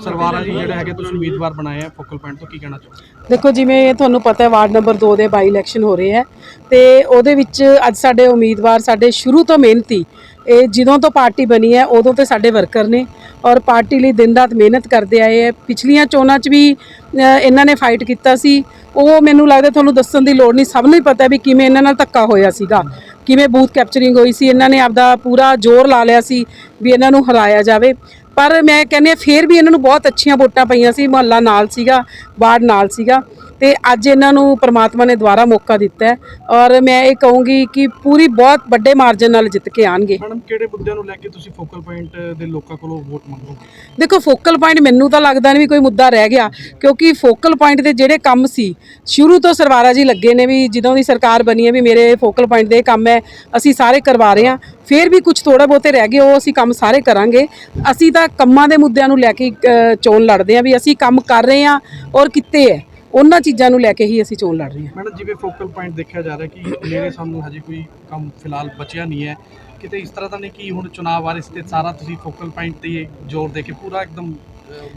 ਸਰਵਾਰਾ ਜੀ ਜਿਹੜੇ ਹੈਗੇ ਤੁਸੀਂ ਉਮੀਦਵਾਰ ਬਣਾਏ ਆ ਫੋਕਲ ਪੁਆਇੰਟ ਤੋਂ, ਕੀ ਕਹਿਣਾ ਚਾਹੋਗੇ? ਦੇਖੋ ਜਿਵੇਂ ਤੁਹਾਨੂੰ ਪਤਾ ਹੈ, ਵਾਰਡ ਨੰਬਰ 2 ਦੇ ਬਾਈ ਇਲੈਕਸ਼ਨ ਹੋ ਰਹੇ ਹੈ ਤੇ ਉਹਦੇ ਵਿੱਚ ਅੱਜ ਸਾਡੇ ਉਮੀਦਵਾਰ ਸਾਡੇ ਸ਼ੁਰੂ ਤੋਂ ਮਿਹਨਤੀ, ਇਹ ਜਦੋਂ ਤੋਂ ਪਾਰਟੀ ਬਣੀ ਹੈ ਉਦੋਂ ਤੋਂ ਸਾਡੇ ਵਰਕਰ ਨੇ ਔਰ ਪਾਰਟੀ ਲਈ ਦਿਨ ਰਾਤ ਮਿਹਨਤ ਕਰਦੇ ਆਏ ਹੈ। ਪਿਛਲੀਆਂ ਚੋਣਾਂ 'ਚ ਵੀ ਇਹਨਾਂ ਨੇ ਫਾਈਟ ਕੀਤਾ ਸੀ। ਉਹ ਮੈਨੂੰ ਲੱਗਦਾ ਤੁਹਾਨੂੰ ਦੱਸਣ ਦੀ ਲੋੜ ਨਹੀਂ, ਸਭ ਨੂੰ ਹੀ ਪਤਾ ਵੀ ਕਿਵੇਂ ਇਹਨਾਂ ਨਾਲ ਧੱਕਾ ਹੋਇਆ ਸੀਗਾ, ਕਿਵੇਂ ਬੂਥ ਕੈਪਚਰਿੰਗ ਹੋਈ ਸੀ, ਇਹਨਾਂ ਨੇ ਆਪਦਾ ਪੂਰਾ ਜ਼ੋਰ ਲਾ ਲਿਆ ਸੀ ਵੀ ਇਹਨਾਂ ਨੂੰ ਹਰਾਇਆ ਜਾਵੇ। ਪਰ ਮੈਂ ਕਹਿੰਦੀ ਹਾਂ, ਫੇਰ ਵੀ ਇਹਨਾਂ ਨੂੰ ਬਹੁਤ ਅੱਛੀਆਂ ਵੋਟਾਂ ਪਈਆਂ ਸੀ, ਮੁਹੱਲਾ ਨਾਲ ਸੀਗਾ, ਵਾਰਡ ਨਾਲ ਸੀਗਾ। ਤੇ ਅੱਜ ਇਹਨਾਂ ਨੂੰ ਪ੍ਰਮਾਤਮਾ ਨੇ ਦੁਬਾਰਾ ਮੌਕਾ ਦਿੱਤਾ ਹੈ ਔਰ ਮੈਂ ਇਹ ਕਹੂੰਗੀ ਕਿ ਪੂਰੀ ਬਹੁਤ ਵੱਡੇ ਮਾਰਜਨ ਨਾਲ ਜਿੱਤ ਕੇ ਆਣਗੇ ਮੈਡਮ ਕਿਹੜੇ ਮੁੱਦਿਆਂ ਨੂੰ ਲੈ ਕੇ ਤੁਸੀਂ ਫੋਕਲ ਪੁਆਇੰਟ ਦੇ ਲੋਕਾਂ ਕੋਲੋਂ ਵੋਟ ਮੰਗੋਗੇ? ਦੇਖੋ ਫੋਕਲ ਪੁਆਇੰਟ ਮੈਨੂੰ ਤਾਂ ਲੱਗਦਾ ਨਹੀਂ ਵੀ ਕੋਈ ਮੁੱਦਾ ਰਹਿ ਗਿਆ ਕਿਉਂਕਿ ਫੋਕਲ ਪੁਆਇੰਟ ਦੇ ਜਿਹੜੇ ਕੰਮ ਸੀ ਸ਼ੁਰੂ ਤੋਂ ਸਰਵਾਰਾ ਜੀ ਲੱਗੇ ਨੇ ਵੀ ਜਦੋਂ ਦੀ ਸਰਕਾਰ ਬਣੀ ਹੈ ਵੀ ਮੇਰੇ ਫੋਕਲ ਪੁਆਇੰਟ ਦੇ ਕੰਮ ਹੈ ਅਸੀਂ ਸਾਰੇ ਕਰਵਾ ਰਹੇ ਹਾਂ। ਫਿਰ ਵੀ ਕੁਝ ਥੋੜਾ ਬਹੁਤੇ ਰਹਿ ਗਏ ਉਹ ਅਸੀਂ ਕੰਮ ਸਾਰੇ ਕਰਾਂਗੇ। ਅਸੀਂ ਤਾਂ ਕੰਮਾਂ ਦੇ ਮੁੱਦਿਆਂ ਨੂੰ ਲੈ ਕੇ ਅ, ਚੋਣ ਲੜਦੇ ਹਾਂ ਵੀ ਅਸੀਂ ਕੰਮ ਕਰ ਰਹੇ ਹਾਂ ਔਰ ਕਿੱਤੇ ਹੈ। ਉਹਨਾਂ ਚੀਜ਼ਾਂ ਨੂੰ ਲੈ ਕੇ ਹੀ ਅਸੀਂ ਚੋਣ ਲੜ ਰਹੇ ਹਾਂ। ਮੈਡਮ, ਜਿਵੇਂ ਫੋਕਲ ਪੁਆਇੰਟ ਦੇਖਿਆ ਜਾ ਰਿਹਾ ਕਿ ਮੇਰੇ ਸਾਨੂੰ ਹਜੇ ਕੋਈ ਕੰਮ ਫਿਲਹਾਲ ਬਚਿਆ ਨਹੀਂ ਹੈ। ਕਿਤੇ ਇਸ ਤਰ੍ਹਾਂ ਤਾਂ ਨਹੀਂ ਕਿ ਹੁਣ ਚੁਣਾਵ ਵਾਰ ਤੇ ਸਾਰਾ ਤੁਸੀਂ ਫੋਕਲ ਪੁਆਇੰਟ ਤੇ ਜ਼ੋਰ ਦੇ ਕੇ ਪੂਰਾ ਇੱਕਦਮ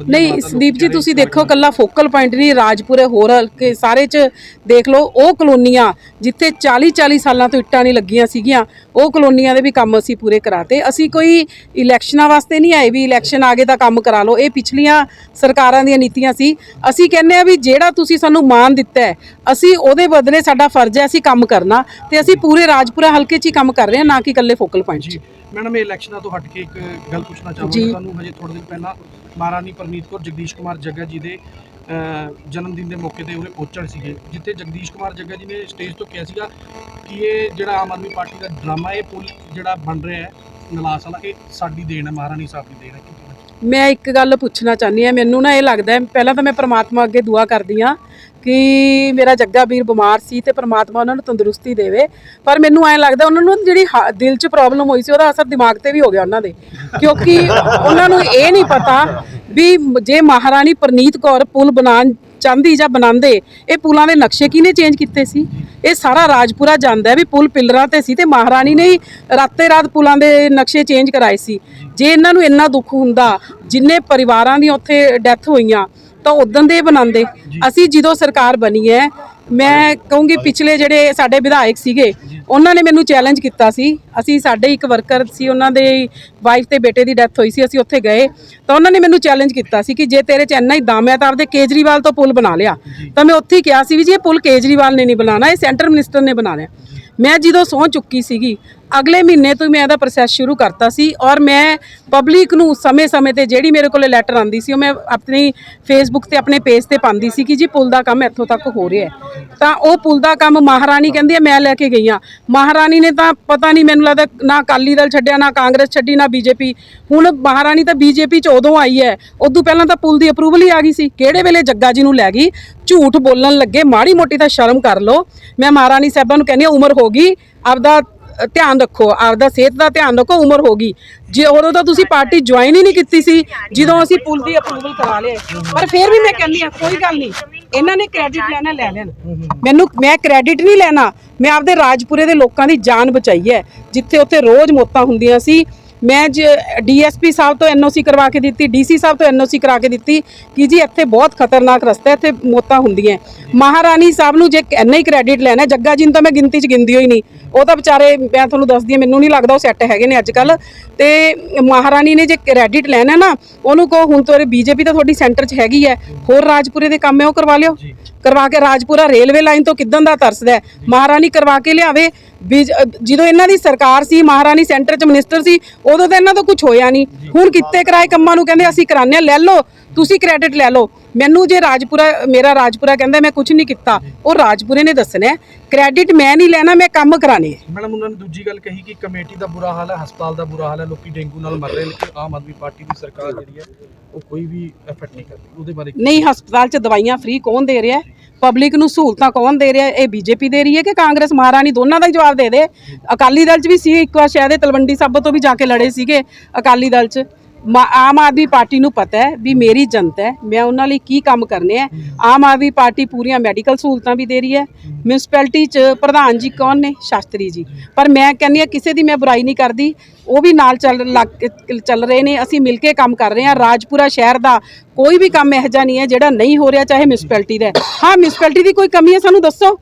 ਨਹੀਂ ਸੰਦੀਪ ਜੀ ਤੁਸੀਂ ਦੇਖੋ ਕੱਲਾ ਫੋਕਲ ਪੁਆਇੰਟ ਨਹੀਂ ਰਾਜਪੁਰੇ ਹੋਰ ਹਲਕੇ ਸਾਰੇ ਚ ਦੇਖ ਲਓ ਉਹ ਕਲੋਨੀਆਂ ਜਿੱਥੇ 40 40 ਸਾਲਾਂ ਤੋਂ ਇੱਟਾਂ ਨਹੀਂ ਲੱਗੀਆਂ ਸੀਗੀਆਂ ਉਹ ਕਲੋਨੀਆਂ ਦੇ ਵੀ ਕੰਮ ਅਸੀਂ ਪੂਰੇ ਕਰਾਤੇ। ਅਸੀਂ ਕੋਈ ਇਲੈਕਸ਼ਨਾਂ ਵਾਸਤੇ ਨਹੀਂ ਆਏ ਵੀ ਇਲੈਕਸ਼ਨ ਆ ਗਏ ਤਾਂ ਕੰਮ ਕਰਾ ਲਓ। ਇਹ ਪਿਛਲੀਆਂ ਸਰਕਾਰਾਂ ਦੀਆਂ ਨੀਤੀਆਂ ਸੀ। ਅਸੀਂ ਕਹਿੰਦੇ ਆ ਵੀ ਜਿਹੜਾ ਤੁਸੀਂ ਸਾਨੂੰ ਮਾਨ ਦਿੱਤਾ ਹੈ ਅਸੀਂ ਉਹਦੇ ਬਦਲੇ ਸਾਡਾ ਫਰਜ਼ ਹੈ ਅਸੀਂ ਕੰਮ ਕਰਨਾ ਤੇ ਅਸੀਂ ਪੂਰੇ ਰਾਜਪੁਰਾ ਹਲਕੇ 'ਚ ਹੀ ਕੰਮ ਕਰ ਰਹੇ ਹਾਂ ਨਾ ਕਿ ਇਕੱਲੇ ਫੋਕਲ ਪੁਆਇੰਟ 'ਚ। ਜੀ। ਮੈਡਮ ਇਹ ਇਲੈਕਸ਼ਨਾਂ ਤੋਂ ਹਟ ਕੇ ਇੱਕ ਗੱਲ ਪੁੱਛਣਾ ਜੀ। ਚਾਹਾਂਗਾ ਤੁਹਾਨੂੰ ਹਜੇ ਥੋੜੇ ਦਿਨ ਪਹਿਲਾਂ ਮਹਾਰਾਣੀ ਪਰਨੀਤ ਕੌਰ, ਜਗਦੀਸ਼ ਕੁਮਾਰ ਜੱਗਾ ਜੀ ਦੇ ਜਨਮ ਦਿਨ ਦੇ ਮੌਕੇ ਤੇ ਉਹਨੇ ਪਹੁੰਚਣ ਸੀਗੇ, ਜਿੱਥੇ ਜਗਦੀਸ਼ ਕੁਮਾਰ ਜੱਗਾ ਜੀ ਨੇ ਸਟੇਜ ਤੋਂ ਕਿਹਾ ਸੀਗਾ ਕਿ ਇਹ ਜਿਹੜਾ ਆਮ ਆਦਮੀ ਪਾਰਟੀ ਦਾ ਡਰਾਮਾ ਇਹ ਪੁਲ ਜਿਹੜਾ ਬਣ ਰਿਹਾ ਹੈ, ਨਲਾਸ ਵਾਲਾ ਇਹ ਸਾਡੀ ਦੇਣ ਹੈ, ਮਹਾਰਾਣੀ ਸਾਹਿਬ ਦੀ ਦੇਣ ਹੈ ਮੈਂ ਇੱਕ ਗੱਲ ਪੁੱਛਣਾ ਚਾਹੁੰਦੀ ਹਾਂ, ਮੈਨੂੰ ਨਾ ਇਹ ਲੱਗਦਾ ਹੈ, ਪਹਿਲਾਂ ਤਾਂ ਮੈਂ ਪ੍ਰਮਾਤਮਾ ਅੱਗੇ ਦੁਆ ਕਰਦੀ ਹਾਂ ਕਿ ਮੇਰਾ ਜੱਗਾ ਵੀਰ ਬਿਮਾਰ ਸੀ ਤੇ ਪ੍ਰਮਾਤਮਾ ਉਹਨਾਂ ਨੂੰ ਤੰਦਰੁਸਤੀ ਦੇਵੇ। ਪਰ ਮੈਨੂੰ ਐਂ ਲੱਗਦਾ ਉਹਨਾਂ ਨੂੰ ਜਿਹੜੀ ਹਾ- ਦਿਲ 'ਚ ਪ੍ਰੋਬਲਮ ਹੋਈ ਸੀ, ਉਹਦਾ ਅਸਰ ਦਿਮਾਗ ਤੇ ਵੀ ਹੋ ਗਿਆ ਉਹਨਾਂ ਦੇ। ਕਿਉਂਕਿ ਉਹਨਾਂ ਨੂੰ ਇਹ ਨਹੀਂ ਪਤਾ ਵੀ ਜੇ ਮਹਾਰਾਣੀ ਪ੍ਰਨੀਤ ਕੌਰ ਪੁਲ ਬਣਾਉਣ ਚਾਹੁੰਦੀ ਜਾਂ ਬਣਾਉਂਦੇ ਇਹ ਪੁਲਾਂ ਦੇ ਨਕਸ਼ੇ ਕਿਹਨੇ ਚੇਂਜ ਕੀਤੇ ਸੀ? ਇਹ ਸਾਰਾ ਰਾਜਪੁਰਾ ਜਾਂਦਾ ਵੀ ਪੁਲ ਪਿਲਰਾਂ ਤੇ ਸੀ ਤੇ ਮਹਾਰਾਣੀ ਨੇ ਰਾਤੇ ਰਾਤ ਪੁਲਾਂ ਦੇ ਨਕਸ਼ੇ ਚੇਂਜ ਕਰਾਏ ਸੀ। ਜੇ ਇਹਨਾਂ ਨੂੰ ਇੰਨਾ ਦੁੱਖ ਹੁੰਦਾ ਜਿੰਨੇ ਪਰਿਵਾਰਾਂ ਦੀਆਂ ਉੱਥੇ ਡੈਥ ਹੋਈਆਂ ਤਾਂ ਉਦੋਂ ਦੇ ਬਣਾਉਂਦੇ। ਅਸੀਂ ਜਦੋਂ ਸਰਕਾਰ ਬਣੀ ਹੈ ਮੈਂ ਕਹੂੰਗੀ ਪਿਛਲੇ ਜਿਹੜੇ ਸਾਡੇ ਵਿਧਾਇਕ ਸੀਗੇ ਉਹਨਾਂ ਨੇ ਮੈਨੂੰ ਚੈਲੰਜ ਕੀਤਾ ਸੀ। ਅਸੀਂ ਸਾਡੇ ਇੱਕ ਵਰਕਰ ਸੀ ਉਹਨਾਂ ਦੇ ਵਾਈਫ ਤੇ ਬੇਟੇ ਦੀ ਡੈਥ ਹੋਈ ਸੀ ਅਸੀਂ ਉੱਥੇ ਗਏ। ਤਾਂ ਉਹਨਾਂ ਨੇ ਮੈਨੂੰ ਚੈਲੰਜ ਕੀਤਾ ਸੀ ਕਿ ਜੇ ਤੇਰੇ ਚ ਇੰਨਾ ਹੀ ਦਮ ਹੈ ਤਾਂ ਆਪਦੇ ਕੇਜਰੀਵਾਲ ਤੋਂ ਪੁਲ ਬਣਾ ਲਿਆ। ਤਾਂ ਮੈਂ ਉੱਥੇ ਹੀ ਕਿਹਾ ਸੀ ਵੀ ਜੀ ਇਹ ਪੁਲ ਕੇਜਰੀਵਾਲ ਨੇ ਨਹੀਂ ਬਣਾਉਣਾ ਇਹ ਸੈਂਟਰ ਮਿਨਿਸਟਰ ਨੇ ਬਣਾਉਣਾ ਮੈਂ ਜਦੋਂ ਸਹੁੰ ਚੁੱਕੀ ਸੀਗੀ ਅਗਲੇ ਮਹੀਨੇ ਤੋਂ ਮੈਂ ਇਹਦਾ ਪ੍ਰੋਸੈਸ ਸ਼ੁਰੂ ਕਰਤਾ ਸੀ ਔਰ ਮੈਂ ਪਬਲਿਕ ਨੂੰ ਸਮੇਂ-ਸਮੇਂ ਤੇ ਜਿਹੜੀ ਮੇਰੇ ਕੋਲੇ ਲੈਟਰ ਆਂਦੀ ਸੀ, ਉਹ ਮੈਂ ਆਪਣੀ ਫੇਸਬੁੱਕ ਤੇ ਆਪਣੇ ਪੇਜ ਤੇ ਪਾਉਂਦੀ ਸੀ ਕਿ ਜੀ ਪੁਲ ਦਾ ਕੰਮ ਇੱਥੋਂ ਤੱਕ ਹੋ ਰਿਹਾ ਤਾਂ ਉਹ ਪੁਲ ਦਾ ਕੰਮ ਮਹਾਰਾਣੀ ਕਹਿੰਦੀ ਹੈ, ਮੈਂ ਲੈ ਕੇ ਗਈ ਹਾਂ। ਮਹਾਰਾਣੀ ਨੇ ਤਾਂ ਪਤਾ ਨਹੀਂ ਮੈਨੂੰ ਲੱਗਦਾ ਨਾ ਅਕਾਲੀ ਦਲ ਛੱਡਿਆ, ਨਾ ਕਾਂਗਰਸ ਛੱਡੀ, ਨਾ ਬੀਜੇਪੀ। ਹੁਣ ਮਹਾਰਾਣੀ ਤਾਂ ਬੀਜੇਪੀ ਚ ਉਦੋਂ ਆਈ ਹੈ, ਉਦੋਂ ਪਹਿਲਾਂ ਤਾਂ ਪੁਲ ਦੀ ਅਪਰੂਵਲ ਹੀ ਆ ਗਈ ਸੀ। ਕਿਹੜੇ ਵੇਲੇ ਜੱਗਾ ਜੀ ਨੂੰ ਲੈ ਗਈ? ਝੂਠ ਬੋਲਣ ਲੱਗੇ, ਮਾੜੀ ਮੋਟੀ ਤਾਂ ਸ਼ਰਮ ਕਰ ਲਓ। ਮੈਂ ਮਹਾਰਾਣੀ ਸਾਹਿਬਾਂ ਨੂੰ ਕਹਿੰਦੀ ਹਾਂ, ਉਮਰ ਹੋ ਗਈ, ਆਪਦਾ ਧਿਆਨ ਰੱਖੋ, ਆਪਦਾ ਸਿਹਤ ਦਾ ਧਿਆਨ ਰੱਖੋ, ਉਮਰ ਹੋ ਗਈ। ਜੇ ਉਦੋਂ ਤਾਂ ਤੁਸੀਂ ਪਾਰਟੀ ਜੁਆਇਨ ਹੀ ਨਹੀਂ ਕੀਤੀ ਸੀ, ਜਦੋਂ ਅਸੀਂ ਪੁਲ ਦੀ ਅਪਰੂਵਲ ਕਰਾ ਲਿਆ ਪਰ ਫਿਰ ਵੀ ਮੈਂ ਕਹਿੰਦੀ ਆ ਕੋਈ ਗੱਲ ਨਹੀਂ, ਇਹਨਾਂ ਨੇ ਕ੍ਰੈਡਿਟ ਲੈਣਾ, ਲੈ ਲੈਣ। ਮੈਨੂੰ, ਮੈਂ ਕ੍ਰੈਡਿਟ ਨਹੀਂ ਲੈਣਾ, ਮੈਂ ਆਪਦੇ ਰਾਜਪੁਰੇ ਦੇ ਲੋਕਾਂ ਦੀ ਜਾਨ ਬਚਾਈ ਹੈ, ਜਿੱਥੇ ਉੱਥੇ ਰੋਜ਼ ਮੌਤਾਂ ਹੁੰਦੀਆਂ ਸੀ ਮੈਂ ਡੀਐਸਪੀ ਸਾਹਿਬ ਤੋਂ ਐਨਓਸੀ ਕਰਵਾ ਕੇ ਦਿੱਤੀ ਡੀਸੀ ਸਾਹਿਬ ਤੋਂ ਐਨਓਸੀ ਕਰਾ ਕੇ ਦਿੱਤੀ ਕਿ ਜੀ ਇੱਥੇ ਬਹੁਤ ਖਤਰਨਾਕ ਰਸਤਾ ਹੈ ਇੱਥੇ ਮੌਤਾਂ ਹੁੰਦੀਆਂ ਮਹਾਰਾਣੀ ਸਾਹਿਬ ਨੂੰ ਜੇ ਇੰਨਾ ਹੀ ਕ੍ਰੈਡਿਟ ਲੈਣਾ ਜੱਗਾ ਜੀ ਨੂੰ ਤਾਂ ਮੈਂ ਗਿਣਤੀ 'ਚ ਗਿਣਦੀ ਹੋਈ ਨਹੀਂ। ਉਹ ਤਾਂ ਵਿਚਾਰੇ ਮੈਂ ਤੁਹਾਨੂੰ ਦੱਸਦੀ ਹਾਂ ਮੈਨੂੰ ਨਹੀਂ ਲੱਗਦਾ ਉਹ ਸੈੱਟ ਹੈਗੇ ਨੇ ਅੱਜ ਕੱਲ ਤੇ ਮਹਾਰਾਣੀ ਨੇ ਜੇ ਕ੍ਰੈਡਿਟ ਲੈਣਾ ਨਾ ਉਹਨੂੰ ਕਹੋ ਹੁਣ ਤੋਂ ਬੀਜੇਪੀ ਤਾਂ ਤੁਹਾਡੀ ਸੈਂਟਰ 'ਚ ਹੈਗੀ ਹੈ ਹੋਰ ਰਾਜਪੁਰੇ ਦੇ ਕੰਮ ਹੈ ਉਹ ਕਰਵਾ ਲਿਓ। ਕਰਵਾ ਕੇ ਰਾਜਪੁਰਾ ਰੇਲਵੇ ਲਾਈਨ ਤੋਂ ਕਿੱਦਾਂ ਦਾ ਤਰਸਦਾ ਮਹਾਰਾਣੀ ਕਰਵਾ ਕੇ ਲਿਆਵੇ ਵੀ ਜਦੋਂ ਇਹਨਾਂ ਦੀ ਸਰਕਾਰ ਸੀ ਮਹਾਰਾਣੀ ਸੈਂਟਰ 'ਚ ਮਿਨਿਸਟਰ ਸੀ ਉਦੋਂ ਤਾਂ ਇਹਨਾਂ ਤੋਂ ਕੁਝ ਹੋਇਆ ਨਹੀਂ। ਹੁਣ ਕਿੱਤੇ ਕਰਾਏ ਕੰਮਾਂ ਨੂੰ ਕਹਿੰਦੇ ਅਸੀਂ ਹਾਂ ਲੈ ਲਓ ਤੁਸੀਂ ਕ੍ਰੈਡਿਟ ਲੈ ਲਓ। ਮੈਨੂੰ ਜੇ ਰਾਜਪੁਰਾ ਮੇਰਾ ਰਾਜਪੁਰਾ ਕਹਿੰਦਾ ਮੈਂ ਕੁਝ ਨਹੀਂ ਕੀਤਾ ਉਹ ਰਾਜਪੁਰੇ ਨੇ ਦੱਸਣਾ ਕ੍ਰੈਡਿਟ ਮੈਂ ਨਹੀਂ ਲੈਣਾ ਮੈਂ ਕੰਮ ਕਰਾਣੇ ਮੈਡਮ ਉਹਨਾਂ ਨੇ ਦੂਜੀ ਗੱਲ ਕਹੀ ਕਿ ਕਮੇਟੀ ਦਾ ਬੁਰਾ ਹਾਲ ਹੈ ਹਸਪਤਾਲ ਦਾ ਬੁਰਾ ਹਾਲ ਹੈ ਲੋਕੀ ਡੇਂਗੂ ਨਾਲ ਮਰ ਰਹੇ ਨੇ ਆਮ ਆਦਮੀ ਪਾਰਟੀ ਦੀ ਸਰਕਾਰ ਜਿਹੜੀ ਹੈ ਉਹ ਕੋਈ ਵੀ ਐਫਰਟ ਨਹੀਂ ਕਰਦੀ ਉਹਦੇ ਬਾਰੇ ਨਹੀਂ ਹਸਪਤਾਲ 'ਚ ਦਵਾਈਆਂ ਫ੍ਰੀ ਕੌਣ ਦੇ ਰਿਹਾ ਹੈ? ਪਬਲਿਕ ਨੂੰ ਸਹੂਲਤਾਂ ਕੌਣ ਦੇ ਰਿਹਾ? ਹੈ? ਇਹ ਬੀਜੇਪੀ ਦੇ ਰਹੀ ਹੈ ਕਿ ਕਾਂਗਰਸ, ਮਹਾਰਾਣੀ ਦੋਨਾਂ ਦਾ ਹੀ ਜਵਾਬ ਦੇ ਦੇ? ਅਕਾਲੀ ਦਲ 'ਚ ਵੀ ਸੀ ਇੱਕ ਵਾਰ ਸ਼ਾਇਦ ਇਹ ਤਲਵੰਡੀ ਸਾਬੋ ਤੋਂ ਵੀ ਜਾ ਕੇ ਲੜੇ ਸੀਗੇ ਅਕਾਲੀ ਦਲ 'ਚ। ਮਾ- ਆਮ ਆਦਮੀ ਪਾਰਟੀ ਨੂੰ ਪਤਾ ਹੈ ਵੀ ਮੇਰੀ ਜਨਤਾ ਹੈ, ਮੈਂ ਉਹਨਾਂ ਲਈ ਕੀ ਕੰਮ ਕਰਨੇ ਹੈ। ਆਮ ਆਦਮੀ ਪਾਰਟੀ ਪੂਰੀਆਂ ਮੈਡੀਕਲ ਸਹੂਲਤਾਂ ਵੀ ਦੇ ਰਹੀ ਹੈ। ਮਿਊਨਿਸਪੈਲਿਟੀ ਚ ਪ੍ਰਧਾਨ ਜੀ ਕੌਣ ਨੇ? ਸ਼ਾਸਤਰੀ ਜੀ। ਪਰ ਮੈਂ ਕਹਿੰਦੀ ਆ ਕਿਸੇ ਦੀ ਮੈਂ ਬੁਰਾਈ ਨਹੀਂ ਕਰਦੀ। ਉਹ ਵੀ ਨਾਲ ਚੱਲ ਲੱਗ ਚੱਲ ਰਹੇ ਨੇ ਅਸੀਂ ਮਿਲ ਕੇ ਕੰਮ ਕਰ ਰਹੇ ਹਾਂ। ਰਾਜਪੁਰਾ ਸ਼ਹਿਰ ਦਾ ਕੋਈ ਵੀ ਕੰਮ ਇਹੋ ਜਿਹਾ ਨਹੀਂ ਹੈ ਜਿਹੜਾ ਨਹੀਂ ਹੋ ਰਿਹਾ ਚਾਹੇ ਮਿਊਨਿਸਪੈਲਿਟੀ ਦਾ ਹੈ। ਹਾਂ ਮਿਊਨਿਸਪੈਲਿਟੀ ਦੀ ਕੋਈ ਕਮੀ ਹੈ ਸਾਨੂੰ ਦੱਸੋ।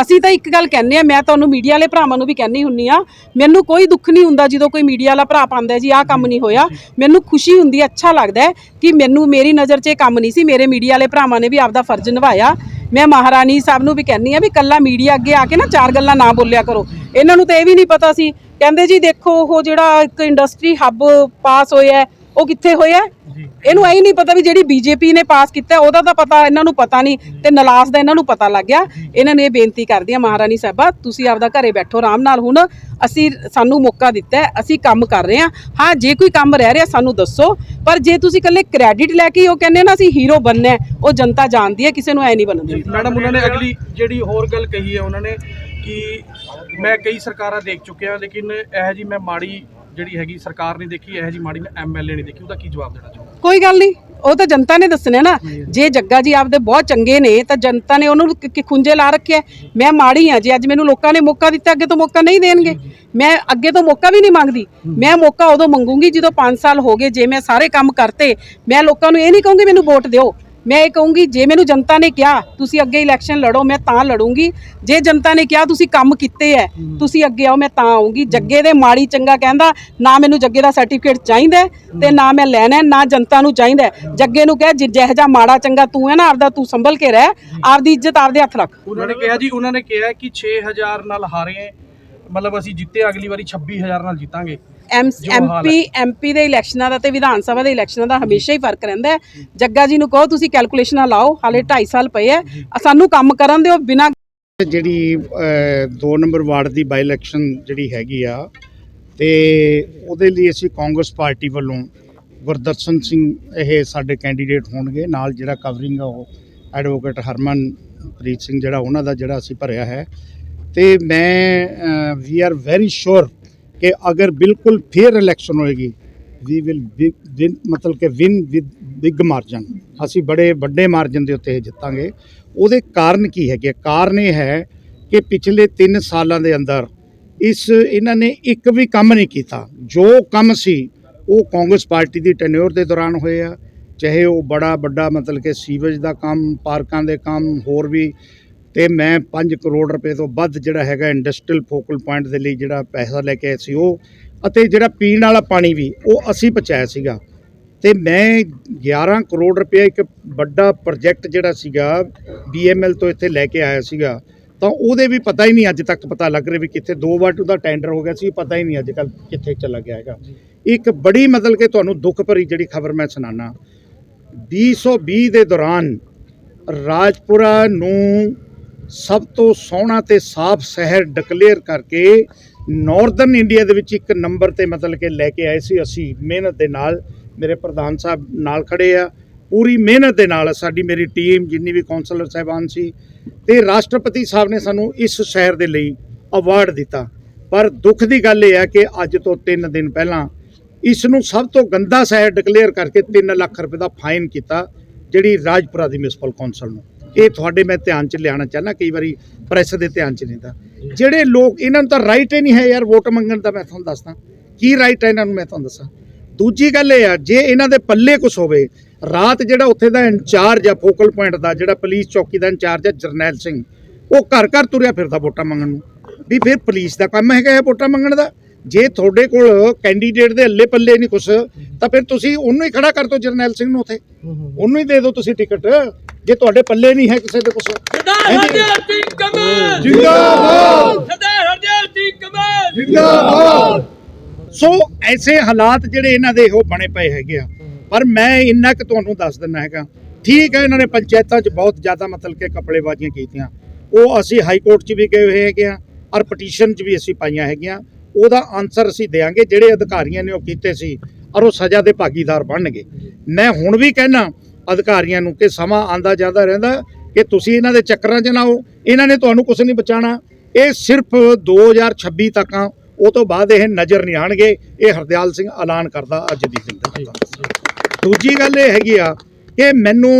ਅਸੀਂ ਤਾਂ ਇੱਕ ਗੱਲ ਕਹਿੰਦੇ ਆ ਮੈਂ ਤੁਹਾਨੂੰ ਮੀਡੀਆ ਵਾਲੇ ਭਰਾਵਾਂ ਨੂੰ ਵੀ ਕਹਿੰਦੀ ਹੁੰਨੀ ਆ ਮੈਨੂੰ ਕੋਈ ਦੁੱਖ ਨਹੀਂ ਹੁੰਦਾ ਜਦੋਂ ਕੋਈ ਮੀਡੀਆ ਵਾਲਾ ਭਰਾ ਪਾਉਂਦਾ ਹੈ ਜੀ ਆਹ ਕੰਮ ਨਹੀਂ ਹੋਇਆ। ਮੈਨੂੰ ਖੁਸ਼ੀ ਹੁੰਦੀ ਹੈ ਅੱਛਾ ਲੱਗਦਾ ਹੈ ਕਿ ਮੈਨੂੰ ਮੇਰੀ ਨਜ਼ਰ 'ਚ ਇਹ ਕੰਮ ਨਹੀਂ ਸੀ। ਮੇਰੇ ਮੀਡੀਆ ਵਾਲੇ ਭਰਾਵਾਂ ਨੇ ਵੀ ਆਪਦਾ ਫਰਜ਼ ਨਿਭਾਇਆ। ਮੈਂ ਮਹਾਰਾਣੀ ਸਾਹਿਬ ਨੂੰ ਵੀ ਕਹਿੰਦੀ ਆ ਵੀ ਕੱਲਾ ਮੀਡੀਆ ਅੱਗੇ ਆ ਕੇ ਨਾ ਚਾਰ ਗੱਲਾਂ ਨਾ ਬੋਲਿਆ ਕਰੋ। ਇਹਨਾਂ ਨੂੰ ਤਾਂ ਇਹ ਵੀ ਨਹੀਂ ਪਤਾ ਸੀ। ਕਹਿੰਦੇ ਜੀ ਦੇਖੋ ਉਹ ਜਿਹੜਾ ਇੱਕ ਇੰਡਸਟਰੀ ਹੱਬ ਪਾਸ ਹੋਇਆ ਉਹ ਕਿੱਥੇ ਹੋਇਆ ਇਹਨੂੰ ਐ ਨਹੀਂ ਪਤਾ ਵੀ ਜਿਹੜੀ ਬੀਜੇਪੀ ਨੇ ਪਾਸ ਕੀਤਾ ਉਹਦਾ ਤਾਂ ਪਤਾ ਇਹਨਾਂ ਨੂੰ ਪਤਾ ਨਹੀਂ ਤੇ ਨਲਾਸ ਦਾ ਇਹਨਾਂ ਨੂੰ ਪਤਾ ਲੱਗ ਗਿਆ। ਇਹਨਾਂ ਨੇ ਇਹ ਬੇਨਤੀ ਕਰਦੀ ਆ ਮਹਾਰਾਣੀ ਸਾਹਿਬਾ ਤੁਸੀਂ ਆਪਦਾ ਘਰੇ ਬੈਠੋ ਆਰਾਮ ਨਾਲ ਹੁਣ ਅਸੀਂ ਸਾਨੂੰ ਮੌਕਾ ਦਿੱਤਾ ਅਸੀਂ ਕੰਮ ਕਰ ਰਹੇ ਹਾਂ। ਹਾਂ ਜੇ ਕੋਈ ਕੰਮ ਰਹਿ ਰਿਹਾ ਸਾਨੂੰ ਦੱਸੋ ਪਰ ਜੇ ਤੁਸੀਂ ਇਕੱਲੇ ਕ੍ਰੈਡਿਟ ਲੈ ਕੇ ਉਹ ਕਹਿੰਦੇ ਨਾ ਅਸੀਂ ਹੀਰੋ ਬਣਨਾ ਹੈ, ਉਹ ਜਨਤਾ ਜਾਣਦੀ ਹੈ ਕਿਸੇ ਨੂੰ ਐ ਨਹੀਂ ਬਣਨ ਦਿੰਦੀ। ਮੈਡਮ ਉਹਨਾਂ ਨੇ ਅਗਲੀ ਜਿਹੜੀ ਹੋਰ ਗੱਲ ਕਹੀ ਹੈ ਉਹਨਾਂ ਨੇ ਕਿ ਮੈਂ ਕਈ ਸਰਕਾਰਾਂ ਦੇਖ ਚੁੱਕਿਆ ਲੇਕਿਨ ਇਹ ਜੀ ਮੈਂ ਮਾੜੀ ਜਿਹੜੀ ਹੈਗੀ ਸਰਕਾਰ ਨਹੀਂ ਦੇਖੀ ਇਹ ਜੀ ਮਾੜੀ ਐਮਐਲਏ ਨਹੀਂ ਦੇਖੀ ਉਹਦਾ ਕੀ ਜਵਾਬ ਦੇਣਾ ਚਾਹੁੰਦਾ ਕੋਈ ਗੱਲ ਨਹੀਂ ਉਹ ਤਾਂ ਜਨਤਾ ਨੇ ਦੱਸਣਾ ਨਾ। ਜੇ ਜੱਗਾ ਜੀ ਆਪਦੇ ਬਹੁਤ ਚੰਗੇ ਨੇ ਤਾਂ ਜਨਤਾ ਨੇ ਉਹਨੂੰ ਕਿ- ਖੁੰਝੇ ਲਾ ਰੱਖਿਆ। ਮੈਂ ਮਾੜੀ ਆ ਜੇ ਅੱਜ ਮੈਨੂੰ ਲੋਕਾਂ ਨੇ ਮੌਕਾ ਦਿੱਤਾ ਅੱਗੇ ਤੋਂ ਮੌਕਾ ਨਹੀਂ ਦੇਣਗੇ। ਮੈਂ ਅੱਗੇ ਤੋਂ ਮੌਕਾ ਵੀ ਨਹੀਂ ਮੰਗਦੀ। ਮੈਂ ਮੌਕਾ ਉਦੋਂ ਮੰਗੂੰਗੀ ਜਦੋਂ 5 ਸਾਲ ਹੋ ਗਏ ਜੇ ਮੈਂ ਸਾਰੇ ਕੰਮ ਕਰਤੇ। ਮੈਂ ਲੋਕਾਂ ਨੂੰ ਇਹ ਨਹੀਂ ਕਹੂੰਗੀ ਮੈਨੂੰ ਵੋਟ ਦਿਓ। ਮੈਂ ਇਹ ਕਹੂੰਗੀ ਜੇ ਮੈਨੂੰ ਜਨਤਾ ਨੇ ਕਿਹਾ ਤੁਸੀਂ ਅੱਗੇ ਇਲੈਕਸ਼ਨ ਲੜੋ ਮੈਂ ਤਾਂ ਲੜੂੰਗੀ। ਜੇ ਜਨਤਾ ਨੇ ਕਿਹਾ ਤੁਸੀਂ ਕੰਮ ਕੀਤੇ ਐ ਤੁਸੀਂ ਅੱਗੇ ਆਓ ਮੈਂ ਤਾਂ ਆਉਂਗੀ ਜੱਗੇ ਦੇ ਮਾੜੀ ਚੰਗਾ ਕਹਿੰਦਾ ਨਾ ਮੈਨੂੰ ਜੱਗੇ ਦਾ ਸਰਟੀਫਿਕੇਟ ਚਾਹੀਦਾ ਤੇ ਨਾ ਮੈਂ ਲੈਣਾ ਨਾ ਜਨਤਾ ਨੂੰ ਚਾਹੀਦਾ। ਜੱਗੇ ਨੂੰ ਕਹਿ ਜਿਹੋ ਜਿਹਾ ਮਾੜਾ ਚੰਗਾ ਤੂੰ ਹੈ ਨਾ ਆਪਦਾ ਤੂੰ ਸੰਭਲ ਕੇ ਰਹਿ ਆਪਦੀ ਇੱਜ਼ਤ ਆਪਦੇ ਹੱਥ ਰੱਖ। ਉਹਨਾਂ ਨੇ ਕਿਹਾ ਜੀ ਉਹਨਾਂ ਨੇ ਕਿਹਾ ਕਿ 6000 ਨਾਲ ਹਾਰੇ ਮਤਲਬ ਅਸੀਂ ਜਿੱਤੇ ਅਗਲੀ ਵਾਰੀ 26000 ਨਾਲ ਜਿੱਤਾਂਗੇ। ਐਮਪੀ ਐਮਪੀ ਦੇ ਇਲੈਕਸ਼ਨਾਂ ਦਾ ਤੇ ਵਿਧਾਨ ਸਭਾ ਦੇ ਇਲੈਕਸ਼ਨਾਂ ਦਾ ਹਮੇਸ਼ਾ ਹੀ ਫ਼ਰਕ ਰਹਿੰਦਾ ਹੈ। ਜੱਗਾ ਜੀ ਨੂੰ ਕਹੋ ਤੁਸੀਂ ਕੈਲਕੂਲੇਸ਼ਨਾਂ ਲਾਓ ਹਾਲੇ 2.5 ਸਾਲ ਪਏ ਐ ਸਾਨੂੰ ਕੰਮ ਕਰਨ ਦਿਓ ਬਿਨਾਂ ਜਿਹੜੀ 2 ਨੰਬਰ ਵਾਰਡ ਦੀ ਬਾਈ ਇਲੈਕਸ਼ਨ ਜਿਹੜੀ ਹੈਗੀ ਆ ਤੇ ਉਹਦੇ ਲਈ ਅਸੀਂ ਕਾਂਗਰਸ ਪਾਰਟੀ ਵੱਲੋਂ ਗੁਰਦਰਸ਼ਨ ਸਿੰਘ ਇਹ ਸਾਡੇ ਕੈਂਡੀਡੇਟ ਹੋਣਗੇ। ਨਾਲ ਜਿਹੜਾ ਕਵਰਿੰਗ ਆ ਉਹ ਐਡਵੋਕੇਟ ਹਰਮਨ ਪ੍ਰੀਤ ਸਿੰਘ ਜਿਹੜਾ ਉਹਨਾਂ ਦਾ ਜਿਹੜਾ ਅਸੀਂ ਭਰਿਆ ਹੈ। ਤੇ ਮੈਂ ਵੀ ਆਰ ਵੈਰੀ ਸ਼ੋਰ ਕਿ ਅਗਰ ਬਿਲਕੁਲ ਫੇਅਰ ਇਲੈਕਸ਼ਨ ਹੋਏਗੀ ਵੀ ਵਿਲ ਵਿਨ ਮਤਲਬ ਕਿ ਵਿਨ ਵਿਦ ਬਿਗ ਮਾਰਜਨ ਅਸੀਂ ਬੜੇ ਵੱਡੇ ਮਾਰਜਨ ਦੇ ਉੱਤੇ ਇਹ ਜਿੱਤਾਂਗੇ। ਉਹਦੇ ਕਾਰਨ ਕੀ ਹੈਗੇ? ਕਾਰਨ ਇਹ ਹੈ ਕਿ ਪਿਛਲੇ 3 ਸਾਲਾਂ ਦੇ ਅੰਦਰ ਇਸ, ਇਹਨਾਂ ਨੇ ਇੱਕ ਵੀ ਕੰਮ ਨਹੀਂ ਕੀਤਾ। ਜੋ ਕੰਮ ਸੀ, ਉਹ ਕਾਂਗਰਸ ਪਾਰਟੀ ਦੀ ਟੈਨਿਓਰ ਦੇ ਦੌਰਾਨ ਹੋਏ ਆ। ਚਾਹੇ ਉਹ ਬੜਾ ਵੱਡਾ ਮਤਲਬ ਕਿ ਸੀਵਰੇਜ ਦਾ ਕੰਮ, ਪਾਰਕਾਂ ਦੇ ਕੰਮ, ਹੋਰ ਵੀ ਤੇ ਮੈਂ 5 ਕਰੋੜ ਰੁਪਏ ਤੋਂ ਵੱਧ ਜਿਹੜਾ ਹੈਗਾ ਇੰਡਸਟਰੀਅਲ ਫੋਕਲ ਪੁਆਇੰਟ ਦੇ ਲਈ ਜਿਹੜਾ ਪੈਸਾ ਲੈ ਕੇ ਆਏ ਸੀ ਉਹ, ਅਤੇ ਜਿਹੜਾ ਪੀਣ ਵਾਲਾ ਪਾਣੀ ਵੀ, ਉਹ ਅਸੀਂ ਪਹੁੰਚਾਇਆ ਸੀਗਾ। ਤੇ ਮੈਂ 11 ਕਰੋੜ ਰੁਪਏ ਇੱਕ ਵੱਡਾ ਪ੍ਰੋਜੈਕਟ ਜਿਹੜਾ ਸੀਗਾ ਬੀਐਮਐਲ ਤੋਂ ਇੱਥੇ ਲੈ ਕੇ ਆਇਆ ਸੀਗਾ। ਤਾਂ ਉਹਦੇ ਵੀ ਪਤਾ ਹੀ ਨਹੀਂ ਅੱਜ ਤੱਕ ਪਤਾ ਲੱਗ ਰਿਹਾ ਵੀ ਕਿੱਥੇ ਦੋ ਵਾਰ ਉਹਦਾ ਟੈਂਡਰ ਹੋ ਗਿਆ ਸੀ ਪਤਾ ਹੀ ਨਹੀਂ ਅੱਜ ਕੱਲ ਕਿੱਥੇ ਚਲਾ ਗਿਆ ਹੈਗਾ। ਇੱਕ ਬੜੀ ਮਤਲਬ ਕਿ ਤੁਹਾਨੂੰ ਦੁੱਖ ਭਰੀ ਜਿਹੜੀ ਖਬਰ ਮੈਂ ਸੁਣਾਣਾ 2020 ਦੇ ਦੌਰਾਨ ਰਾਜਪੁਰਾ ਨੂੰ ਸਭ ਤੋਂ ਸੋਹਣਾ ਤੇ ਸਾਫ਼ ਸ਼ਹਿਰ ਡਿਕਲੇਅਰ ਕਰਕੇ ਨਾਰਥਰਨ ਇੰਡੀਆ ਦੇ ਵਿੱਚ ਇੱਕ ਨੰਬਰ ਤੇ ਮਤਲਬ ਕਿ ਲੈ ਕੇ ਆਏ ਸੀ। ਅਸੀਂ ਮਿਹਨਤ ਦੇ ਨਾਲ ਮੇਰੇ ਪ੍ਰਧਾਨ ਸਾਹਿਬ ਨਾਲ ਖੜੇ ਆ। ਪੂਰੀ ਮਿਹਨਤ ਦੇ ਨਾਲ ਸਾਡੀ ਮੇਰੀ ਟੀਮ, ਜਿੰਨੀ ਵੀ ਕਾਉਂਸਲਰ ਸਾਹਿਬਾਨ ਸੀ ਤੇ ਰਾਸ਼ਟਰਪਤੀ ਸਾਹਿਬ ਨੇ ਸਾਨੂੰ ਇਸ ਸ਼ਹਿਰ ਦੇ ਲਈ ਅਵਾਰਡ ਦਿੱਤਾ। ਪਰ ਦੁੱਖ ਦੀ ਗੱਲ ਇਹ ਆ ਕਿ ਅੱਜ ਤੋਂ 3 ਦਿਨ ਪਹਿਲਾਂ ਇਸ ਨੂੰ ਸਭ ਤੋਂ ਗੰਦਾ ਸ਼ਹਿਰ ਡਿਕਲੇਅਰ ਕਰਕੇ 3 ਲੱਖ ਰੁਪਏ ਦਾ ਫਾਈਨ ਕੀਤਾ, ਜਿਹੜੀ ਰਾਜਪੁਰਾ ਦੀ ਮਿਊਨਿਸਪਲ ਕੌਂਸਲ ਨੂੰ। ਇਹ ਤੁਹਾਡੇ ਮੈਂ ਧਿਆਨ ਚ ਲਿਆਉਣਾ ਚਾਹਨਾ ਕਈ ਵਾਰੀ ਪ੍ਰੈਸ ਦੇ ਧਿਆਨ ਚ ਨਹੀਂ ਜਿਹੜੇ ਲੋਕ, ਇਹਨਾਂ ਨੂੰ ਤਾਂ ਰਾਈਟ ਹੀ ਨਹੀਂ ਹੈ ਯਾਰ ਵੋਟ ਮੰਗਣ ਦਾ ਮੈਂ ਤੁਹਾਨੂੰ ਦੱਸਦਾ। ਕੀ ਰਾਈਟ ਹੈ ਇਹਨਾਂ ਨੂੰ ਮੈਂ ਤੁਹਾਨੂੰ ਦੱਸਾਂ। ਦੂਜੀ ਗੱਲ ਇਹ ਆ, ਜੇ ਇਹਨਾਂ ਦੇ ਪੱਲੇ ਕੁਝ ਹੋਵੇ, ਰਾਤ ਜਿਹੜਾ ਉੱਥੇ ਦਾ ਇੰਚਾਰਜ ਆ ਫੋਕਲ ਪੁਆਇੰਟ ਦਾ, ਜਿਹੜਾ ਪੁਲਿਸ ਚੌਕੀ ਦਾ ਇੰਚਾਰਜ ਆ ਜਰਨੈਲ ਸਿੰਘ, ਉਹ ਘਰ ਘਰ ਤੁਰਿਆ ਫਿਰਦਾ ਵੋਟਾਂ ਮੰਗਣ ਨੂੰ। ਵੀ ਫਿਰ ਪੁਲਿਸ ਦਾ ਕੰਮ ਹੈਗਾ ਇਹ ਵੋਟਾਂ ਮੰਗਣ ਦਾ। ਜੇ ਤੁਹਾਡੇ ਕੋਲ ਕੈਂਡੀਡੇਟ ਦੇ ਅੱਲੇ ਪੱਲੇ ਨਹੀਂ ਕੁਛ ਤਾਂ ਫਿਰ ਤੁਸੀਂ ਉਹਨੂੰ ਹੀ ਖੜਾ ਕਰ ਦਿਓ ਜਰਨੈਲ ਸਿੰਘ ਨੂੰ ਉੱਥੇ। ਉਹਨੂੰ ਹੀ ਦੇ ਦਿਓ ਤੁਸੀਂ ਟਿਕਟ। ਜੇ ਤੁਹਾਡੇ ਪੱਲੇ ਨਹੀਂ ਹੈ ਕਿਸੇ ਦੇ ਕੁਛ। ਸੋ ਐਸੇ ਹਾਲਾਤ ਜਿਹੜੇ ਇਹਨਾਂ ਦੇ ਉਹ ਬਣੇ ਪਏ ਹੈਗੇ ਆ। ਪਰ ਮੈਂ ਇੰਨਾ ਕਿ ਤੁਹਾਨੂੰ ਦੱਸ ਦਿੰਦਾ ਹੈਗਾ। ਠੀਕ ਹੈ ਇਹਨਾਂ ਨੇ ਪੰਚਾਇਤਾਂ 'ਚ ਬਹੁਤ ਜ਼ਿਆਦਾ ਮਤਲਬ ਕਿ ਕਪੜੇਬਾਜ਼ੀਆਂ ਕੀਤੀਆਂ। ਉਹ ਅਸੀਂ ਹਾਈ ਕੋਰਟ 'ਚ ਵੀ ਗਏ ਹੋਏ ਹੈਗੇ ਆ। ਔਰ ਪਟੀਸ਼ਨ 'ਚ ਵੀ ਅਸੀਂ ਪਾਈਆਂ ਹੈਗੀਆਂ। ਉਹਦਾ ਆਨਸਰ ਅਸੀਂ ਦੇਾਂਗੇ ਜਿਹੜੇ ਅਧਿਕਾਰੀਆਂ ਨੇ ਉਹ ਕੀਤੇ ਸੀ ਔਰ ਉਹ ਸਜ਼ਾ ਦੇ ਭਾਗੀਦਾਰ ਬਣਨਗੇ। ਮੈਂ ਹੁਣ ਵੀ ਕਹਿਣਾ ਅਧਿਕਾਰੀਆਂ ਨੂੰ ਕਿ ਸਮਾਂ ਆਂਦਾ ਜਾਂਦਾ ਰਹਿੰਦਾ ਕਿ ਤੁਸੀਂ ਇਹਨਾਂ ਦੇ ਚੱਕਰਾਂ 'ਚ ਨਾ ਆਓ ਇਹਨਾਂ ਨੇ ਤੁਹਾਨੂੰ ਕੁਝ ਨਹੀਂ ਬਚਾਣਾ ਇਹ ਸਿਰਫ 2026 ਤੱਕ ਆ ਉਹ ਤੋਂ ਬਾਅਦ ਇਹ ਨਜ਼ਰ ਨਹੀਂ ਆਣਗੇ ਇਹ ਹਰਦਿਆਲ ਸਿੰਘ ਐਲਾਨ ਕਰਦਾ ਅੱਜ ਦੀ ਜ਼ਿੰਦਗੀ ਦਾ ਦੂਜੀ ਗੱਲ ਇਹ ਹੈਗੀ ਆ ਕਿ ਮੈਨੂੰ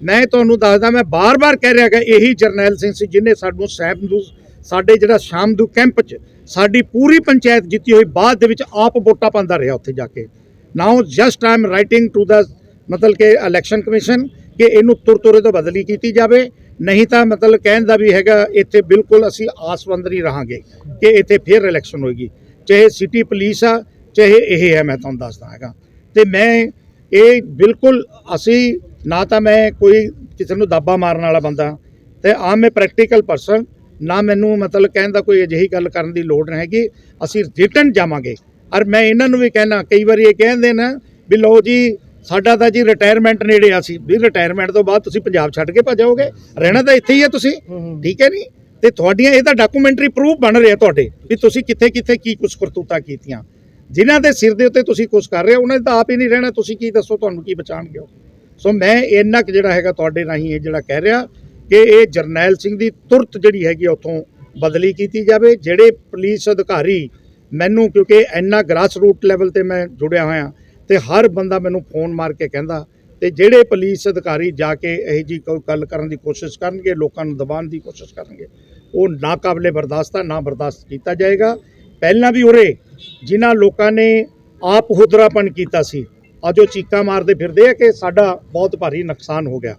ਮੈਂ ਤੁਹਾਨੂੰ ਦੱਸਦਾ ਮੈਂ ਬਾਰ-ਬਾਰ ਕਹਿ ਰਿਹਾ ਕਿ ਇਹੀ ਜਰਨੈਲ ਸਿੰਘ ਸੀ ਜਿਨੇ ਸਾਨੂੰ ਸੈਮਦੂ ਸਾਡੇ ਜਿਹੜਾ ਸ਼ਾਮਦੂ ਕੈਂਪ 'ਚ ਸਾਡੀ ਪੂਰੀ ਪੰਚਾਇਤ ਜਿੱਤੀ ਹੋਈ, ਬਾਅਦ ਦੇ ਵਿੱਚ ਆਪ ਵੋਟਾਂ ਪਾਉਂਦਾ ਰਿਹਾ ਉੱਥੇ ਜਾ ਕੇ। Now just I am writing to ਦਾ ਮਤਲਬ ਕਿ ਇਲੈਕਸ਼ਨ ਕਮਿਸ਼ਨ ਕਿ ਇਹਨੂੰ ਤੁਰਤੁਰੇ ਤੋਂ ਬਦਲੀ ਕੀਤੀ ਜਾਵੇ। ਨਹੀਂ ਤਾਂ ਮਤਲਬ ਕਹਿਣ ਦਾ ਵੀ ਹੈਗਾ, ਇੱਥੇ ਬਿਲਕੁਲ ਅਸੀਂ ਆਸਵੰਦ ਨਹੀਂ ਰਹਾਂਗੇ ਕਿ ਇੱਥੇ ਫਿਰ ਇਲੈਕਸ਼ਨ ਹੋਏਗੀ। ਚਾਹੇ ਸਿਟੀ ਪੁਲਿਸ ਆ, ਚਾਹੇ ਇਹ ਹੈ, ਮੈਂ ਤੁਹਾਨੂੰ ਦੱਸਦਾ ਹੈਗਾ। ਤੇ ਮੈਂ ਇਹ ਬਿਲਕੁਲ ਅਸੀਂ, ਨਾ ਤਾਂ ਮੈਂ ਕੋਈ ਕਿਸੇ ਨੂੰ ਦਾਬਾ ਮਾਰਨ ਵਾਲਾ ਬੰਦਾ, ਤੇ ਆਮ ਮੈਂ ਪ੍ਰੈਕਟੀਕਲ ਪਰਸਨ ਨਾ ਮੈਨੂੰ ਮਤਲਬ ਕਹਿਣ ਦਾ ਕੋਈ ਅਜਿਹੀ ਗੱਲ ਕਰਨ ਦੀ ਲੋੜ ਨਹੀਂ ਹੈਗੀ। ਅਸੀਂ ਰਿਟਰਨ ਜਾਵਾਂਗੇ। ਔਰ ਮੈਂ ਇਹਨਾਂ ਨੂੰ ਵੀ ਕਹਿਣਾ ਕਈ ਵਾਰੀ ਇਹ ਕਹਿੰਦੇ ਨਾ ਵੀ ਲਓ ਜੀ ਸਾਡਾ ਤਾਂ ਜੀ ਰਿਟਾਇਰਮੈਂਟ ਨੇੜੇ ਆ ਸੀ ਵੀ ਰਿਟਾਇਰਮੈਂਟ ਤੋਂ ਬਾਅਦ ਤੁਸੀਂ ਪੰਜਾਬ ਛੱਡ ਕੇ ਭੱਜੋਗੇ ਰਹਿਣਾ ਤਾਂ ਇੱਥੇ ਹੀ ਹੈ ਤੁਸੀਂ ਠੀਕ ਹੈ ਨਹੀਂ ਤੇ ਤੁਹਾਡੀਆਂ ਇਹਦਾ ਡਾਕੂਮੈਂਟਰੀ ਪ੍ਰੂਫ ਬਣ ਰਿਹਾ ਤੁਹਾਡੇ ਵੀ ਤੁਸੀਂ ਕਿੱਥੇ ਕਿੱਥੇ ਕੀ ਕੁਛ ਕਰਤੂਤਾ ਕੀਤੀਆਂ। ਜਿਨ੍ਹਾਂ ਦੇ ਸਿਰ ਦੇ ਉੱਤੇ ਤੁਸੀਂ ਕੁਛ ਕਰ ਰਹੇ ਹੋ ਉਹਨਾਂ ਦੇ ਤਾਂ ਆਪ ਹੀ ਨਹੀਂ ਰਹਿਣਾ। ਤੁਸੀਂ ਕੀ ਦੱਸੋ ਤੁਹਾਨੂੰ ਕੀ ਬਚਾਣਗੇ ਸੋ ਮੈਂ ਇੰਨਾ ਕੁ ਜਿਹੜਾ ਹੈਗਾ ਤੁਹਾਡੇ ਰਾਹੀਂ ਇਹ ਜਿਹੜਾ ਕਹਿ ਰਿਹਾ। ਕਿ ਇਹ ਜਰਨੈਲ ਸਿੰਘ ਦੀ ਤੁਰਤ ਜਿਹੜੀ ਹੈਗੀ ਆ ਉੱਥੋਂ ਬਦਲੀ ਕੀਤੀ ਜਾਵੇ, ਜਿਹੜੇ ਪੁਲਿਸ ਅਧਿਕਾਰੀ ਮੈਨੂੰ, ਕਿਉਂਕਿ ਇੰਨਾ ਗ੍ਰਾਸ ਰੂਟ ਲੈਵਲ ਤੇ ਮੈਂ ਜੁੜਿਆ ਹੋਇਆ, ਤੇ ਹਰ ਬੰਦਾ ਮੈਨੂੰ ਫੋਨ ਮਾਰ ਕੇ ਕਹਿੰਦਾ, ਤੇ ਜਿਹੜੇ ਪੁਲਿਸ ਅਧਿਕਾਰੀ ਜਾ ਕੇ ਇਹ ਜੀ ਗੱਲ ਕਰਨ ਦੀ ਕੋਸ਼ਿਸ਼ ਕਰਨਗੇ, ਲੋਕਾਂ ਨੂੰ ਦਬਾਉਣ ਦੀ ਕੋਸ਼ਿਸ਼ ਕਰਨਗੇ, ਉਹ ਨਾਕਾਬਲੇ ਬਰਦਾਸ਼ਤ ਆ, ਨਾ ਬਰਦਾਸ਼ਤ ਕੀਤਾ ਜਾਏਗਾ। ਪਹਿਲਾਂ ਵੀ ਉਰੇ, ਜਿਨ੍ਹਾਂ ਲੋਕਾਂ ਨੇ ਆਪ ਹੁਦਰਾਪਨ ਕੀਤਾ ਸੀ, ਅੱਜ ਉਹ ਚੀਕਾਂ ਮਾਰਦੇ ਫਿਰਦੇ ਆ ਕਿ ਸਾਡਾ ਬਹੁਤ ਭਾਰੀ ਨੁਕਸਾਨ ਹੋ ਗਿਆ।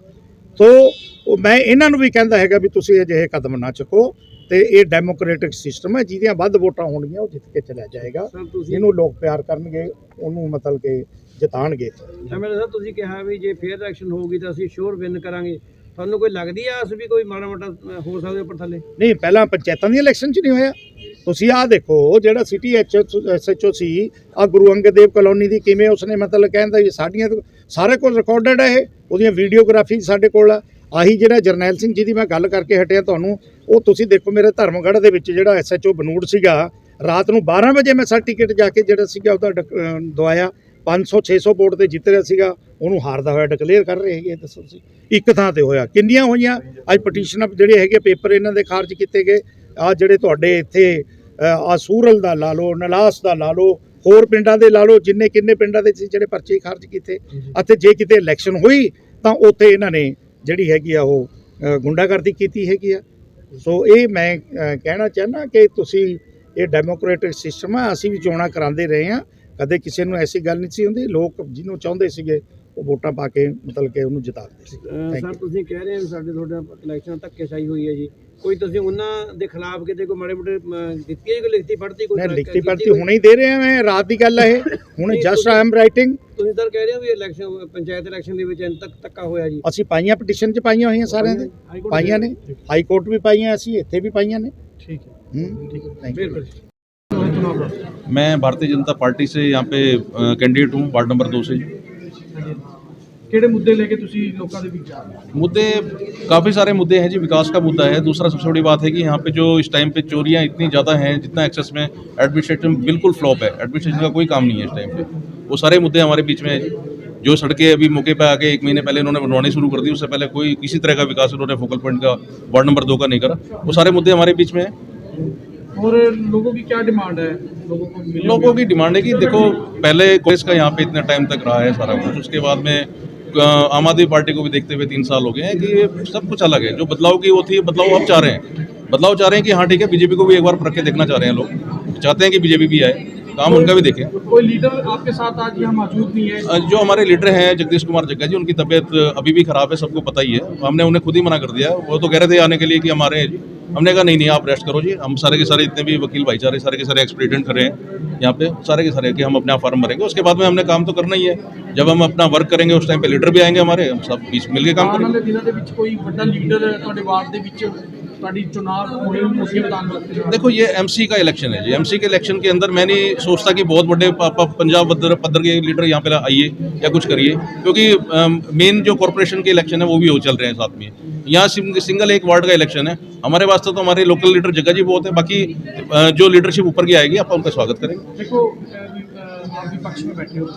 ਸੋ ਮੈਂ ਇਹਨਾਂ ਨੂੰ ਵੀ ਕਹਿੰਦਾ ਹੈਗਾ ਵੀ ਤੁਸੀਂ ਅਜਿਹੇ ਕਦਮ ਨਾ ਚੁੱਕੋ ਤੇ ਇਹ ਡੈਮੋਕ੍ਰੈਟਿਕ ਸਿਸਟਮ ਹੈ ਜਿਹਦੀਆਂ ਵੱਧ ਵੋਟਾਂ ਹੋਣਗੀਆਂ ਉਹ ਜਿੱਤ ਕੇ ਚਲਾ ਜਾਏਗਾ। ਜਿਹਨੂੰ ਲੋਕ ਪਿਆਰ ਕਰਨਗੇ ਉਹਨੂੰ ਮਤਲਬ ਕਿ ਜਿਤਾਣਗੇ। ਐਮਐਲਏ ਸਾਹਿਬ ਤੁਸੀਂ ਕਿਹਾ ਵੀ ਜੇ ਫੇਅਰ ਇਲੈਕਸ਼ਨ ਹੋਊਗੀ ਤਾਂ ਅਸੀਂ ਸ਼ੋਰ ਵਿਨ ਕਰਾਂਗੇ। ਤੁਹਾਨੂੰ ਕੋਈ ਲੱਗਦੀ ਆ ਆਸ ਵੀ ਕੋਈ ਮਾੜਾ ਮੋਟਾ ਹੋ ਸਕਦਾ ਉੱਪਰ ਥੱਲੇ? ਨਹੀਂ ਪਹਿਲਾਂ ਪੰਚਾਇਤਾਂ ਦੀ ਇਲੈਕਸ਼ਨ 'ਚ ਨਹੀਂ ਹੋਇਆ। ਤੁਸੀਂ ਆਹ ਦੇਖੋ ਜਿਹੜਾ ਸਿਟੀ ਐਸਐਚਓ ਸੀ ਆ ਗੁਰੂ ਅੰਗਦ ਦੇਵ ਕਲੋਨੀ ਦੀ ਕਿਵੇਂ ਉਸਨੇ ਮਤਲਬ ਕਹਿੰਦਾ ਵੀ ਸਾਡੀਆਂ ਸਾਰੇ ਕੋਲ ਰਿਕਾਰਡਡ ਹੈ ਇਹ। ਉਹਦੀਆਂ ਵੀਡੀਓਗ੍ਰਾਫੀ ਸਾਡੇ ਕੋਲ ਆ। ਆਹੀ ਜਿਹੜਾ ਜਰਨੈਲ ਸਿੰਘ ਜੀ ਦੀ ਮੈਂ ਗੱਲ ਕਰਕੇ ਹਟਿਆ ਤੁਹਾਨੂੰ, ਉਹ ਤੁਸੀਂ ਦੇਖੋ ਮੇਰੇ ਧਰਮਗੜ੍ਹ ਦੇ ਵਿੱਚ ਜਿਹੜਾ ਐਸਐਚਓ ਬਨੂੜ ਸੀਗਾ, ਰਾਤ ਨੂੰ 12 ਵਜੇ ਮੈਂ ਸਰਟੀਫਿਕੇਟ ਜਾ ਕੇ ਜਿਹੜਾ ਸੀਗਾ ਉਹਦਾ ਡਕ- ਅਹ ਦਵਾਇਆ। 500 600 ਵੋਟ ਤੇ ਜਿੱਤ ਰਿਹਾ ਸੀਗਾ, ਉਹਨੂੰ ਹਾਰਦਾ ਹੋਇਆ ਡਿਕਲੇਅਰ ਕਰ ਰਹੇ ਹੈਗੇ ਦੱਸੋ ਤੁਸੀਂ। ਇੱਕ ਥਾਂ ਤੇ ਹੋਇਆ। ਕਿੰਨੀਆਂ ਹੋਈਆਂ? ਅੱਜ ਪਟੀਸ਼ਨ ਜਿਹੜੇ ਹੈਗੇ ਪੇਪਰ ਇਹਨਾਂ ਦੇ ਖਾਰਜ ਕੀਤੇ ਗਏ। ਆ ਜਿਹੜੇ ਤੁਹਾਡੇ ਇੱਥੇ ਆ ਸੂਰਲ ਦਾ ਲਾ ਲਓ, ਨਲਾਸ ਦਾ ਲਾ ਲਓ ਹੋਰ ਪਿੰਡਾਂ ਦੇ ਲਾ ਲਓ ਜਿੰਨੇ ਕਿੰਨੇ ਪਿੰਡਾਂ ਦੇ ਸੀ ਜਿਹੜੇ ਪਰਚੇ ਖਾਰਜ ਕੀਤੇ ਅਤੇ ਜੇ ਕਿਤੇ ਇਲੈਕਸ਼ਨ ਹੋਈ ਤਾਂ ਉੱਥੇ ਇਹਨਾਂ ਨੇ ਜਿਹੜੀ ਹੈਗੀ ਆ ਉਹ ਗੁੰਡਾਗਰਦੀ ਕੀਤੀ ਹੈਗੀ ਆ। ਸੋ ਇਹ ਮੈਂ ਕਹਿਣਾ ਚਾਹੁੰਦਾ ਕਿ ਤੁਸੀਂ ਇਹ ਡੈਮੋਕ੍ਰੈਟਿਕ ਸਿਸਟਮ ਆ ਅਸੀਂ ਵੀ ਚੋਣਾਂ ਕਰਾਉਂਦੇ ਰਹੇ ਆ ਕਦੇ ਕਿਸੇ ਨੂੰ ਐਸੀ ਗੱਲ ਨਹੀਂ ਸੀ ਹੁੰਦੀ ਲੋਕ ਜਿਹਨੂੰ ਚਾਹੁੰਦੇ ਸੀਗੇ ਵੋਟਾਂ ਪਾ ਕੇ ਮਤਲਬ ਕਿ ਉਹਨੂੰ ਜਿਤਾਉਂਦੇ ਸੀ ਅ, Thank ਸਰ you. ਤੁਸੀਂ ਕਹਿ ਰਹੇ ਹੋ ਸਾਡੇ ਤੁਹਾਡਾ ਇਲੈਕਸ਼ਨ ਧੱਕੇਸ਼ਾਹੀ ਹੋਈ ਹੈ ਜੀ ਕੋਈ ਤੁਸੀਂ ਉਹਨਾਂ ਦੇ ਖਿਲਾਫ ਕਿਤੇ ਕੋਈ ਮਾੜੇ ਮੋਟੇ ਅ, ਦਿੱਤੀ ਹੈ ਕੋਈ ਲਿਖਤੀ ਪੜਤੀ ਕੋਈ ਮੈਂ ਤਰ੍ਹਾਂ ਲਿਖਤੀ ਕੀਤੀ ਪੜਤੀ ਕੋਈ? ਹੁਣੇ ਹੀ ਦੇ ਰਿਹਾ ਮੈਂ ਰਾਤ ਦੀ ਗੱਲ ਹੈ ਇਹ ਹੁਣ ਨਹੀਂ, ਜਸਟ ਤੁਸੀਂ- ਆਈ ਐਮ ਰਾਈਟਿੰਗ ਤੁਸੀਂ ਸਰ ਕਹਿ ਰਹੇ ਹੋ ਵੀ ਇਲੈਕਸ਼ਨ ਪੰਚਾਇਤ ਇਲੈਕਸ਼ਨ ਦੇ ਵਿੱਚ ਇੰਨ ਤੱਕ ਧੱਕਾ ਹੋਇਆ ਜੀ ਅਸੀਂ ਪਾਈਆਂ ਪਟੀਸ਼ਨ 'ਚ ਪਾਈਆਂ ਹੋਈਆਂ ਸਾਰਿਆਂ ਦੇ ਪਾਈਆਂ ਨੇ ਹਾਈ ਕੋਰਟ ਵੀ ਪਾਈਆਂ ਅਸੀਂ ਇੱਥੇ ਵੀ ਪਾਈਆਂ ਨੇ ਠੀਕ ਹੈ ਹੂੰ ਠੀਕ ਹੈ ਥੈਂਕ ਯੂ ਬਿਲਕੁਲ ਚੁਣਾਵ ਲੜੋ। मैं भारतीय जनता पार्टी से यहाँ पे कैंडिडेट हूँ वार्ड नंबर दो से ਕਿਹੜੇ ਮੁੱਦੇ ਲੈ ਕੇ ਤੁਸੀਂ ਲੋਕਾਂ ਦੇ ਵਿੱਚ ਜਾ ਰਹੇ ਹੋ मुद्दे काफ़ी सारे मुद्दे हैं जी विकास का मुद्दा है दूसरा सबसे बड़ी बात है कि यहाँ पे जो इस टाइम पे चोरियाँ इतनी ज़्यादा हैं जितना एक्सेस में एडमिनिस्ट्रेशन बिल्कुल फ्लॉप है एडमिनिस्ट्रेशन का कोई काम नहीं है इस टाइम पे वो सारे मुद्दे हमारे बीच में हैं जी जो सड़कें अभी मौके पे आके एक महीने पहले इन्होंने बनवानी शुरू कर दी उससे पहले कोई किसी तरह का विकास इन्होंने फोकल पॉइंट का वार्ड नंबर दो का नहीं करा वो सारे मुद्दे हमारे बीच में हैं और लोगों की क्या डिमांड है? लोगों को लोगों की डिमांड है कि देखो पहले कांग्रेस का यहाँ पे इतना टाइम तक रहा है सारा कुछ। उसके बाद में आम आदमी पार्टी को भी देखते हुए तीन साल हो गए हैं कि ये सब कुछ अलग है। जो बदलाव की वो थी बदलाव अब चाह रहे हैं। बदलाव चाह रहे हैं कि हाँ ठीक है बीजेपी को भी एक बार परख के देखना चाह रहे हैं लोग। चाहते हैं कि बीजेपी भी आए। काम उनका भी देखें। तो कोई लीडर आपके साथ आज यहाँ मौजूद नहीं है? जो हमारे लीडर हैं जगदीश कुमार जग्गा जी उनकी तबीयत अभी भी खराब है सबको पता ही है। हमने उन्हें खुद ही मना कर दिया। वो तो कह रहे थे आने के लिए कि हमारे हमने कहा नहीं नहीं आप रेस्ट करो जी। हम सारे के सारे इतने भी वकील भाईचारे सारे के सारे एक्सप्रेडेंट रहे हैं यहाँ पे। सारे के सारे कि हम अपने आप फॉर्म भरेंगे। उसके बाद में हमने काम तो करना ही है। जब हम अपना वर्क करेंगे उस टाइम पे लीडर भी आएँगे हमारे हम सब बीच मिल के काम हाँ, करेंगे। मतलब ਵਾਲੇ ਦਿਨਾਂ ਦੇ ਵਿੱਚ ਕੋਈ ਵੱਡਾ ਲੀਡਰ ਤੁਹਾਡੇ ਵਾਰਡ ਦੇ ਵਿੱਚ ਤੁਹਾਡੀ ਚੁਣਾਵ ਹੋਣੀ ਮੁੱਖੀ ਵਿਧਾਨ ਸਭਾ ਦੇ देखो ये एमसी का इलेक्शन है जी एमसी के इलेक्शन के अंदर मैं नहीं सोचता कि बहुत बड़े प- प- पंजाब पद्धर पद्धर के लीडर यहाँ पे आइए या कुछ करिए क्योंकि मेन जो कॉरपोरेशन के इलेक्शन है वो भी हो चल रहे हैं साथ में यहाँ सिंग- सिंगल एक वार्ड का इलेक्शन है हमारे वास्ते तो हमारे लोकल लीडर जगह जी बहुत है बाकी अ, जो लीडरशिप ऊपर की आएगी आप उनका स्वागत करेंगे देखो अ, अ, आप विपक्ष में बैठे हो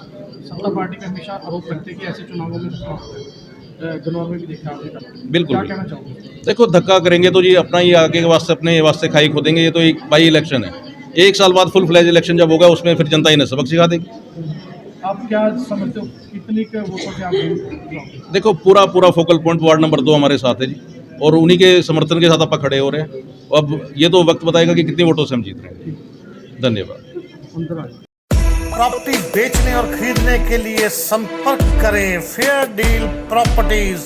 सत्ता पार्टी पे हमेशा आरोप लगते हैं कि ऐसे चुनावों में धोखा होता है अ, गन्नौर में भी देखा आपने कल। बिल्कुल, क्या बिल्कुल। कहना चाहोगे देखो धक्का करेंगे तो जी अपना ही आगे के वास्ते अपने वास्ते खाई खोदेंगे ये तो एक बाई इलेक्शन है। एक साल बाद फुल फ्लैज इलेक्शन जब होगा उसमें फिर जनता इन्हें सबक सिखा देगी। आप क्या समझते हो कितनी के वोटों से आप देखो पूरा पूरा फोकल पॉइंट वार्ड नंबर दो हमारे साथ है जी और उन्हीं के समर्थन के साथ आप खड़े हो रहे हैं। अब ये तो वक्त बताएगा कि कितने वोटों से हम जीत रहे हैं। धन्यवाद। प्रॉपर्टी बेचने और खरीदने के लिए संपर्क करें फेयर डील प्रॉपर्टीज़